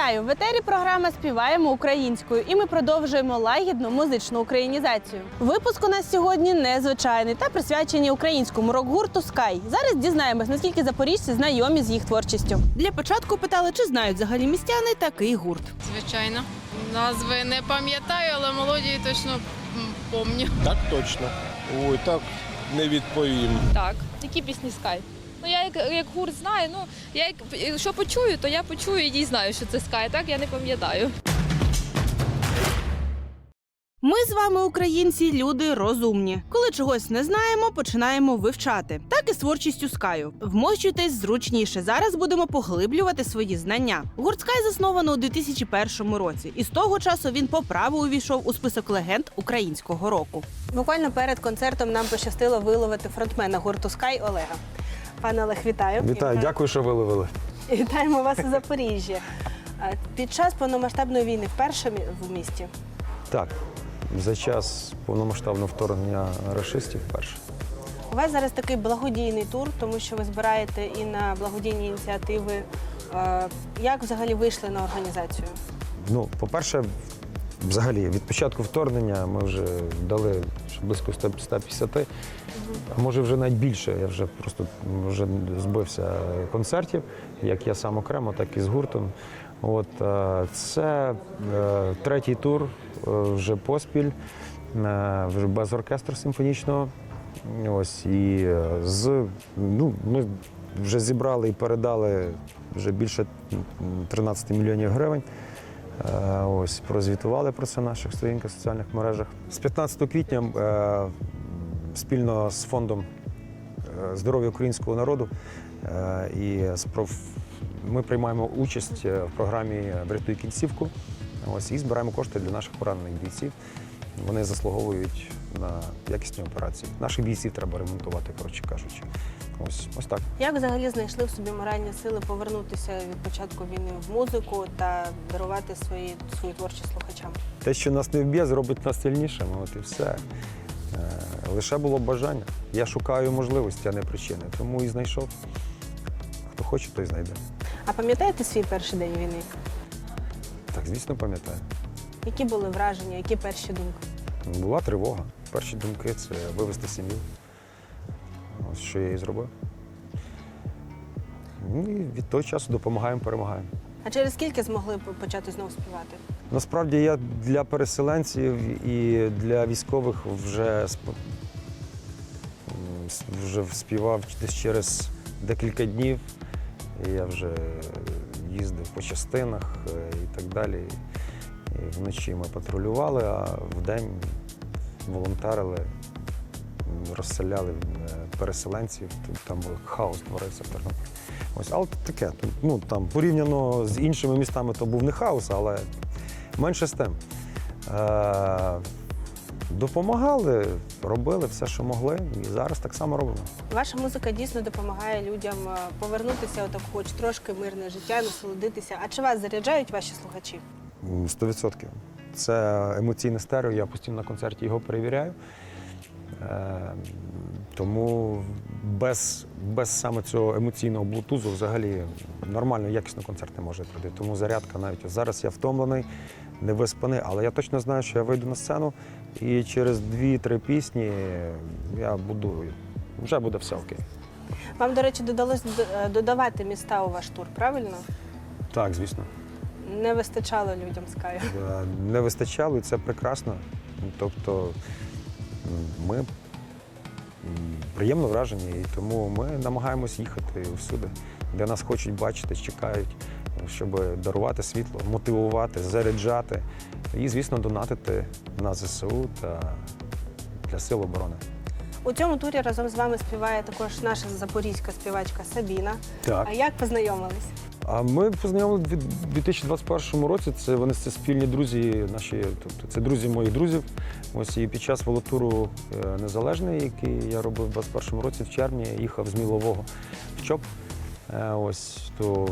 Вітаю! В етері програма Співаємо українською і ми продовжуємо лагідну музичну українізацію. Випуск у нас сьогодні незвичайний та присвячений українському рок-гурту Sky. Зараз дізнаємось, наскільки запоріжці знайомі з їх творчістю. Для початку питали, чи знають взагалі містяни такий гурт. Звичайно. Назви не пам'ятаю, але мелодії точно помню. Так точно. Ой, так не відповім. Так. Які пісні Sky? Ну я як, як гурт знаю, ну я як якщо почую, то я почую і знаю, що це Sky, так я не пам'ятаю. Ми з вами, українці, люди розумні. Коли чогось не знаємо, починаємо вивчати. Так і з творчістю Скаю. Вмощуйтесь зручніше. Зараз будемо поглиблювати свої знання. Гурт Скай засновано у 2001 році, і з того часу він по праву увійшов у список легенд українського року. Буквально перед концертом нам пощастило виловити фронтмена гурту Скай Олега. Пане Олег, вітаю. Вітаю, дякую, що виловили. Вітаємо вас у Запоріжжі. Під час повномасштабної війни вперше в місті. Так, за час повномасштабного вторгнення рашистів перше. У вас зараз такий благодійний тур, тому що ви збираєте і на благодійні ініціативи. Як взагалі вийшли на організацію? Ну, по-перше, взагалі, від початку вторгнення ми вже дали близько 150, а може вже навіть більше. Я вже просто вже збився концертів, як я сам окремо, так і з гуртом. От е, це е, третій тур е, вже поспіль, вже без оркестру симфонічного. Ось і з ну ми вже зібрали і передали вже більше 13 мільйонів гривень. Е, Ось прозвітували про це в наших сторінках в соціальних мережах. З 15 квітня е, спільно з фондом е, здоров'я українського народу і ми приймаємо участь в програмі Врятуй кінцівку. Ось і збираємо кошти для наших поранених бійців. Вони заслуговують на якісні операції. Наших бійців треба ремонтувати, коротше кажучи. Ось ось так. Як взагалі знайшли в собі моральні сили повернутися від початку війни в музику та дарувати свої, свою творчість слухачам? Те, що нас не вб'є, зробить нас сильнішими. От і все. Е, Лише було бажання. Я шукаю можливості, а не причини. Тому і знайшов. Хто хоче, той знайде. А пам'ятаєте свій перший день війни? Так, звісно, пам'ятаю. Які були враження, які перші думки? Була тривога. Перші думки це вивезти сім'ю. Ось що я і зробив. Ну, і від того часу допомагаємо, перемагаємо. А через скільки змогли почати знову співати? Насправді я для переселенців і для військових вже сп- вже співав десь через декілька днів. І я вже їздив по частинах е, і так далі. Вночі ми патрулювали, а вдень волонтерили, розселяли е, переселенців. Там був хаос творився в Тернополі. Ось, але таке. Ну там порівняно з іншими містами то був не хаос, але менше з тим. Е, допомагали, робили все, що могли, і зараз так само робимо. Ваша музика дійсно допомагає людям е, повернутися отак, хоч трошки мирне життя, насолодитися. А чи вас заряджають ваші слухачі? М, 100%. Це емоційне стерео, я постійно на концерті його перевіряю. Е, тому без, без саме цього емоційного блутузу взагалі нормально, якісно концерт не може пройти. Тому зарядка навіть зараз я втомлений, не виспаний, але я точно знаю, що я вийду на сцену і через дві-три пісні я буду, вже буде все окей. Вам, до речі, додалось е, додавати міста у ваш тур, правильно? Так, звісно. Не вистачало людям скаю. Е, не вистачало, і це прекрасно. Тобто ми приємно вражені, і тому ми намагаємось їхати всюди, де нас хочуть бачити, чекають, щоб дарувати світло, мотивувати, заряджати і, звісно, донатити на ЗСУ та для сил оборони. У цьому турі разом з вами співає також наша запорізька співачка Сабіна. Так. А як познайомились? А ми познайомилися у 2021 році. Це вони це спільні друзі, наші, тобто це друзі моїх друзів. Ось і під час волотуру е, незалежний, який я робив у 2021 році, в червні їхав з Мілового в ЧОП. Е, Ось то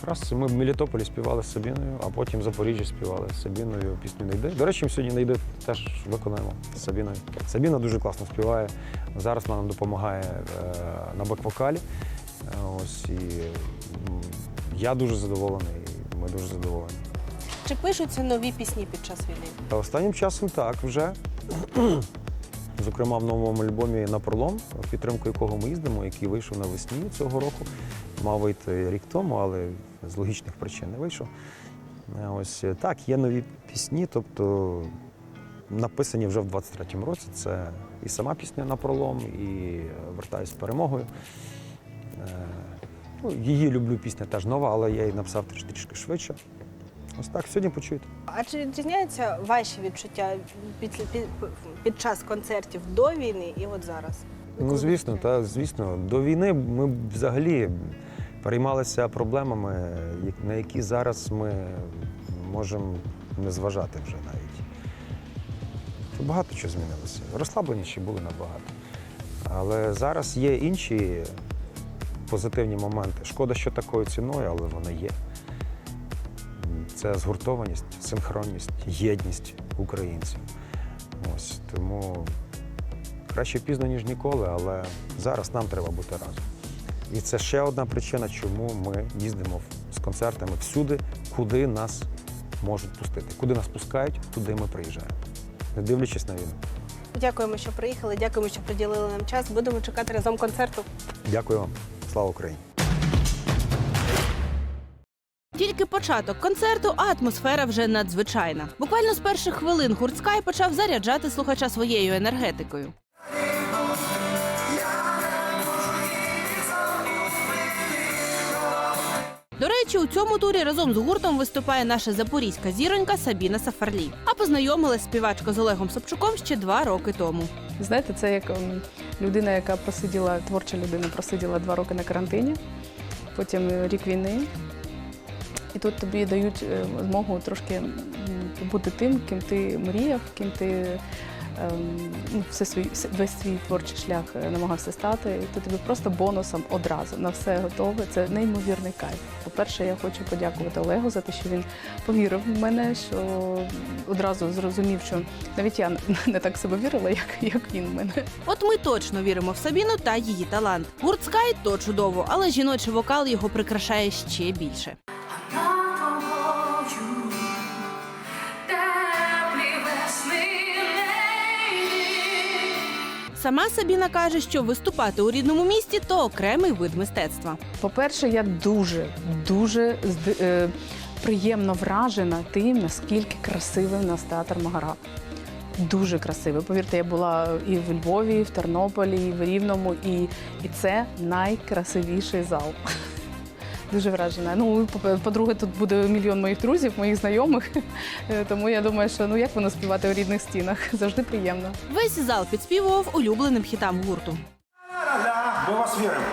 якраз ми в Мелітополі співали з Сабіною, а потім в Запоріжжі співали з Сабіною пісню «Не йди». До речі, сьогодні «Не йди» теж виконаємо з Сабіною. Сабіна дуже класно співає. Зараз вона нам допомагає е, на бек-вокалі. Ось і я дуже задоволений. ми дуже задоволені. Чи пишуться нові пісні під час війни? Та останнім часом так вже. Зокрема, в новому альбомі на пролом, в підтримку якого ми їздимо, який вийшов навесні цього року. Мав вийти рік тому, але з логічних причин не вийшов. Е, Ось е, так, є нові пісні, тобто написані вже в 23-му році. Це і сама пісня на пролом, і е, вертаюсь з перемогою. Ну, її люблю пісня теж нова, але я її написав трішки трішки швидше. Ось так, сьогодні почуєте. А чи відрізняються ваші відчуття під, під, під час концертів до війни і от зараз? Ну, звісно, та звісно. До війни ми взагалі переймалися проблемами, на які зараз ми можемо не зважати вже навіть. Багато чого змінилося. Розслабленіші були набагато. Але зараз є інші позитивні моменти. Шкода, що такою ціною, але вона є. Це згуртованість, синхронність, єдність українців. Ось тому краще пізно, ніж ніколи, але зараз нам треба бути разом. І це ще одна причина, чому ми їздимо з концертами всюди, куди нас можуть пустити. Куди нас пускають, туди ми приїжджаємо. Не дивлячись на війну. Дякуємо, що приїхали. Дякуємо, що приділили нам час. Будемо чекати разом концерту. Дякую вам. Слава Україні! Тільки початок концерту, а атмосфера вже надзвичайна. Буквально з перших хвилин гурт Скай почав заряджати слухача своєю енергетикою. До речі, у цьому турі разом з гуртом виступає наша запорізька зіронька Сабіна Сафарлі. А познайомилась співачка з Олегом Собчуком ще два роки тому. Знаєте, це як ем, людина, яка просиділа, творча людина, просиділа два роки на карантині, потім рік війни. І тут тобі дають е, змогу трошки бути тим, ким ти мріяв, ким ти все свій, весь свій творчий шлях е, намагався стати. То тобі просто бонусом одразу на все готове. Це неймовірний кайф. По-перше, я хочу подякувати Олегу за те, що він повірив в мене, що одразу зрозумів, що навіть я не так себе вірила, як, як він в мене. От ми точно віримо в Сабіну та її талант. Гурт Скай то чудово, але жіночий вокал його прикрашає ще більше. Сама Сабіна каже, що виступати у рідному місті то окремий вид мистецтва. По-перше, я дуже, дуже е, приємно вражена тим, наскільки красивий у нас театр Магара. Дуже красивий. Повірте, я була і в Львові, і в Тернополі, і в Рівному, і, і це найкрасивіший зал. Дуже вражена. Ну, по- по-друге, тут буде мільйон моїх друзів, моїх знайомих. Е, Тому я думаю, що ну як воно співати у рідних стінах? Завжди приємно. Весь зал підспівував улюбленим хітам гурту. Ми вас віримо.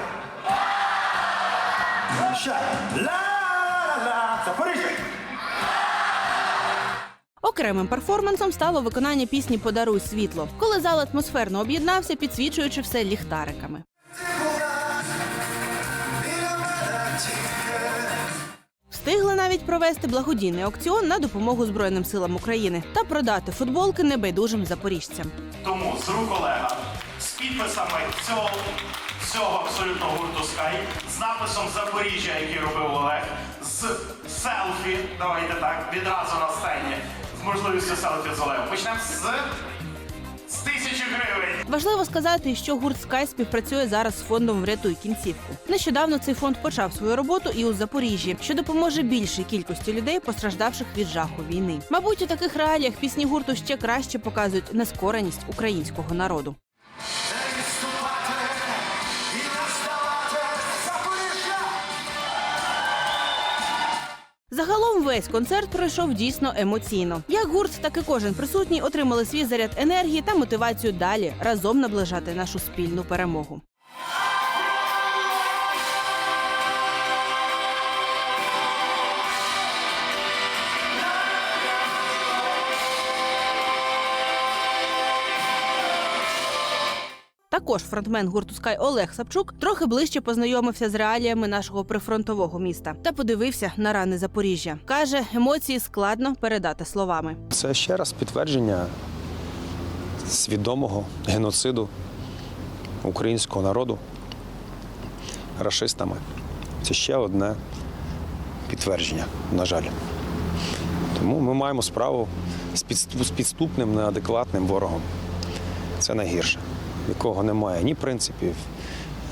Окремим перформансом стало виконання пісні Подаруй світло, коли зал атмосферно об'єднався, підсвічуючи все ліхтариками. Навіть провести благодійний аукціон на допомогу Збройним силам України та продати футболки небайдужим запоріжцям. Тому з рук Олега, з підписами цього, всього абсолютно гурту Sky, з написом Запоріжжя, який робив Олег, з селфі, давайте так, відразу на сцені, з можливістю селфі з Олегом. Почнемо з, з тисячі гривень. Важливо сказати, що гурт Скай співпрацює зараз з фондом Врятуй кінцівку. Нещодавно цей фонд почав свою роботу і у Запоріжжі, що допоможе більшій кількості людей, постраждавших від жаху війни. Мабуть, у таких реаліях пісні гурту ще краще показують нескореність українського народу. Загалом весь концерт пройшов дійсно емоційно. Як гурт, так і кожен присутній отримали свій заряд енергії та мотивацію далі разом наближати нашу спільну перемогу. Також фронтмен гурту Скай Олег Сапчук трохи ближче познайомився з реаліями нашого прифронтового міста та подивився на рани Запоріжжя. каже, емоції складно передати словами. Це ще раз підтвердження свідомого геноциду українського народу рашистами. Це ще одне підтвердження, на жаль. Тому ми маємо справу з підступним, неадекватним ворогом. Це найгірше, якого немає ні принципів,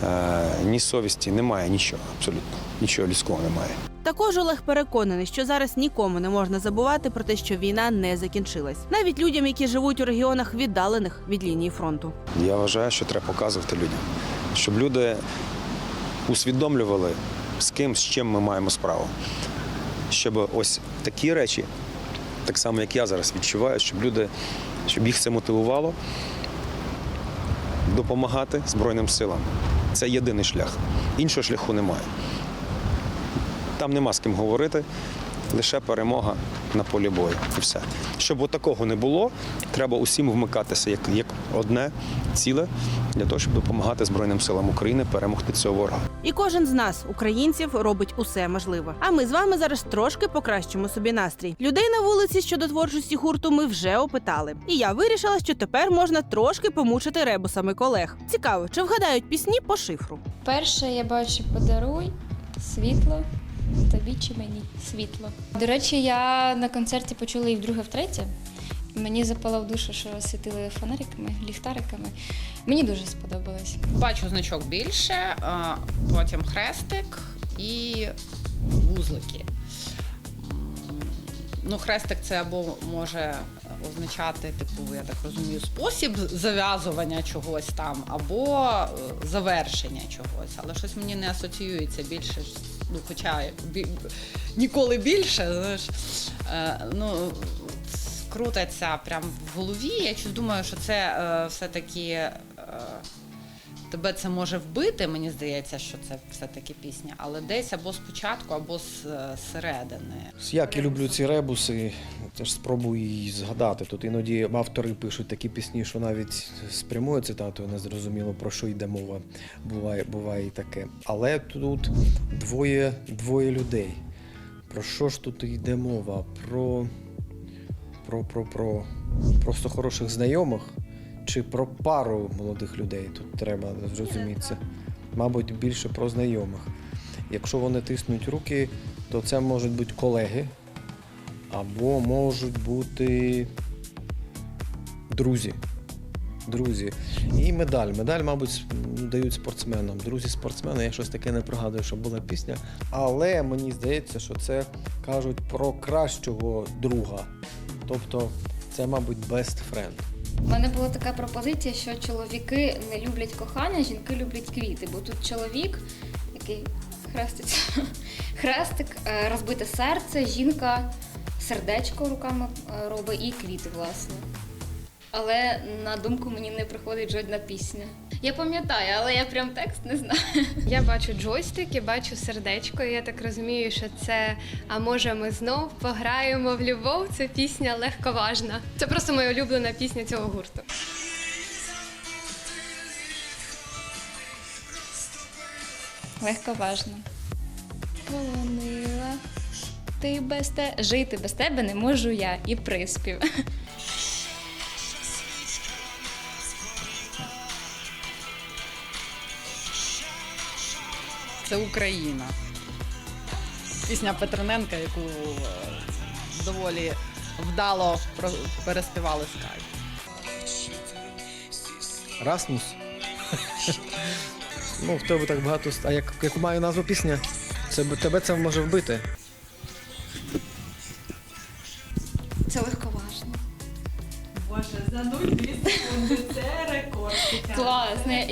е, ні совісті, немає нічого, абсолютно. Нічого людського немає. Також Олег переконаний, що зараз нікому не можна забувати про те, що війна не закінчилась, навіть людям, які живуть у регіонах віддалених від лінії фронту. Я вважаю, що треба показувати людям, щоб люди усвідомлювали, з ким, з чим ми маємо справу. Щоб ось такі речі, так само як я зараз відчуваю, щоб люди, щоб їх це мотивувало допомагати Збройним силам. Це єдиний шлях. Іншого шляху немає. Там нема з ким говорити, лише перемога на полі бою. І все. Щоб такого не було, треба усім вмикатися як, як одне ціле для того, щоб допомагати Збройним силам України перемогти цього ворога. І кожен з нас, українців, робить усе можливе. А ми з вами зараз трошки покращимо собі настрій. Людей на вулиці щодо творчості гурту ми вже опитали. І я вирішила, що тепер можна трошки помучити ребусами колег. Цікаво, чи вгадають пісні по шифру. Перше я бачу подаруй світло. Тобі чи мені світло. До речі, я на концерті почула і вдруге, втретє. Мені запало в душу, що світили фонариками, ліхтариками. Мені дуже сподобалось. Бачу значок більше, потім хрестик і вузлики. Ну, хрестик це або може означати, типу, я так розумію, спосіб зав'язування чогось там, або е, завершення чогось. Але щось мені не асоціюється більше. Ну, хоча бі- ніколи більше, знаєш, е, ну, крутиться прям в голові. Я думаю, що це е, все-таки. Е, Тебе це може вбити, мені здається, що це все-таки пісня, але десь або спочатку, або з е, середини. Як я люблю ці ребуси, теж спробую її згадати. Тут іноді автори пишуть такі пісні, що навіть з прямою цитатою не зрозуміло про що йде мова. Буває, буває і таке. Але тут двоє, двоє людей. Про що ж тут йде мова? Про, про, про, про просто хороших знайомих чи про пару молодих людей? Тут треба зрозуміти. Мабуть, більше про знайомих. Якщо вони тиснуть руки, то це можуть бути колеги, або можуть бути друзі. Друзі. І медаль. Медаль, мабуть, дають спортсменам. Друзі спортсмени, я щось таке не пригадую, що була пісня. Але мені здається, що це кажуть про кращого друга. Тобто це, мабуть, best friend. У мене була така пропозиція, що чоловіки не люблять кохання, жінки люблять квіти. Бо тут чоловік, який хреститься, хрестик, е, розбите серце, жінка сердечко руками е, робить і квіти, власне. Але на думку мені не приходить жодна пісня. Я пам'ятаю, але я прям текст не знаю. Я бачу джойстик, я бачу сердечко, і я так розумію, що це А може ми знов пограємо в любов. Це пісня легковажна. Це просто моя улюблена пісня цього гурту. Легковажно. Полонила. Ти без те жити без тебе не можу я і приспів. Це Україна. Пісня Петрененка, яку е, доволі вдало переспівали Скай. Расмус. ну, в тебе так багато. А як, яку має назву пісня? Це тебе це може вбити.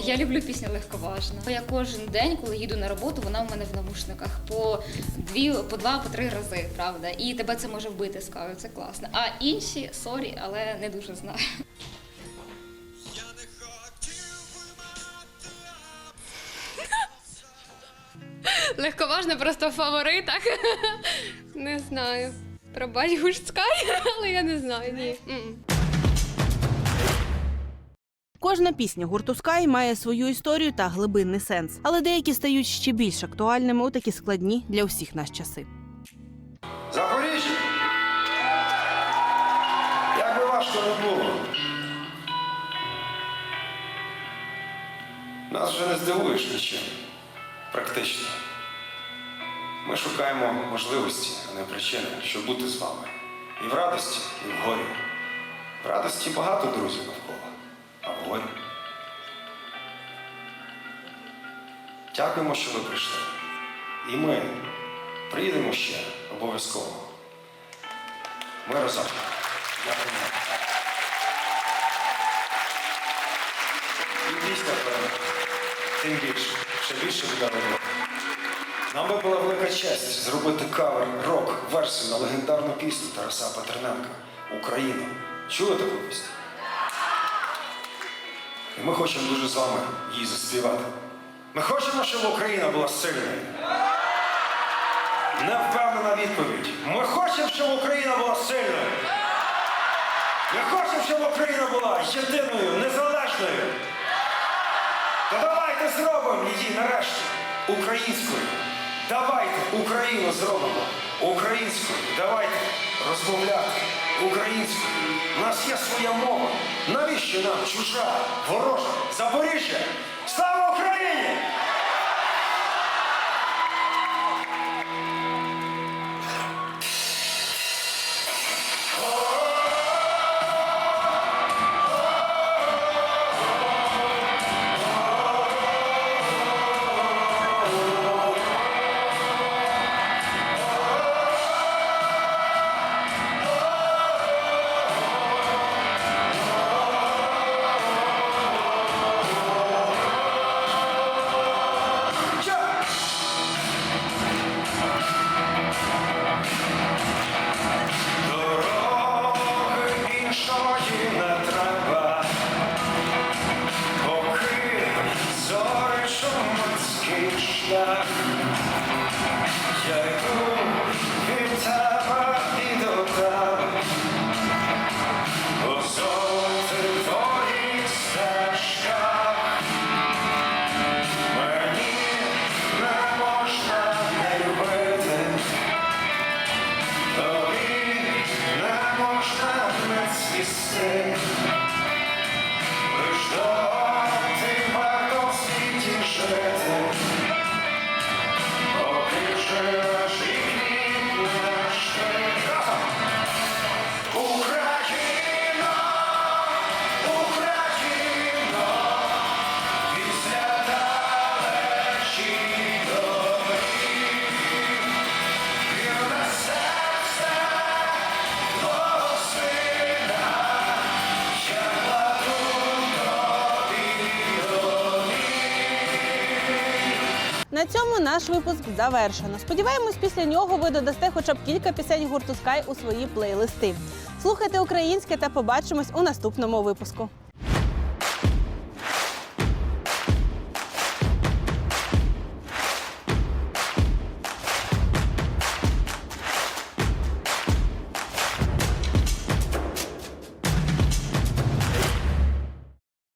Я- люблю пісню легковажно. Я кожен день, коли їду на роботу, вона в мене в навушниках по дві, по два, по три рази, правда. І тебе це може вбити скажу, це класно. А інші, сорі, але не дуже знаю. Легковажна просто в фаворитах. Не знаю. Пробач гуртскай, але я не знаю. Ні. Кожна пісня гурту Sky має свою історію та глибинний сенс, але деякі стають ще більш актуальними у такі складні для усіх нас часи. Запоріжжя! Як би важко не було. Нас вже не здивуєш нічим. Практично. Ми шукаємо можливості, а не причини, щоб бути з вами. І в радості, і в горі. В радості багато друзів горі. Дякуємо, що ви прийшли. І ми приїдемо ще обов'язково. Ми разом. Дякуємо. І після тим більше, ще більше буде. Нам би була велика честь зробити кавер рок версію на легендарну пісню Тараса Петрененка Україна. Чули таку пісню? І ми хочемо дуже з вами її заспівати. Ми хочемо, щоб Україна була сильною. Невпевнена відповідь. Ми хочемо, щоб Україна була сильною. Ми хочемо, щоб Україна була єдиною, незалежною. То давайте зробимо її нарешті українською. Давайте Україну зробимо українською. Давайте розмовляти українською. У нас є своя мова. Навіщо нам чужа, ворожа, Запоріжжя? Слава Україні! Цьому наш випуск завершено. Сподіваємось, після нього ви додасте хоча б кілька пісень гурту Sky у свої плейлисти. Слухайте українське та побачимось у наступному випуску.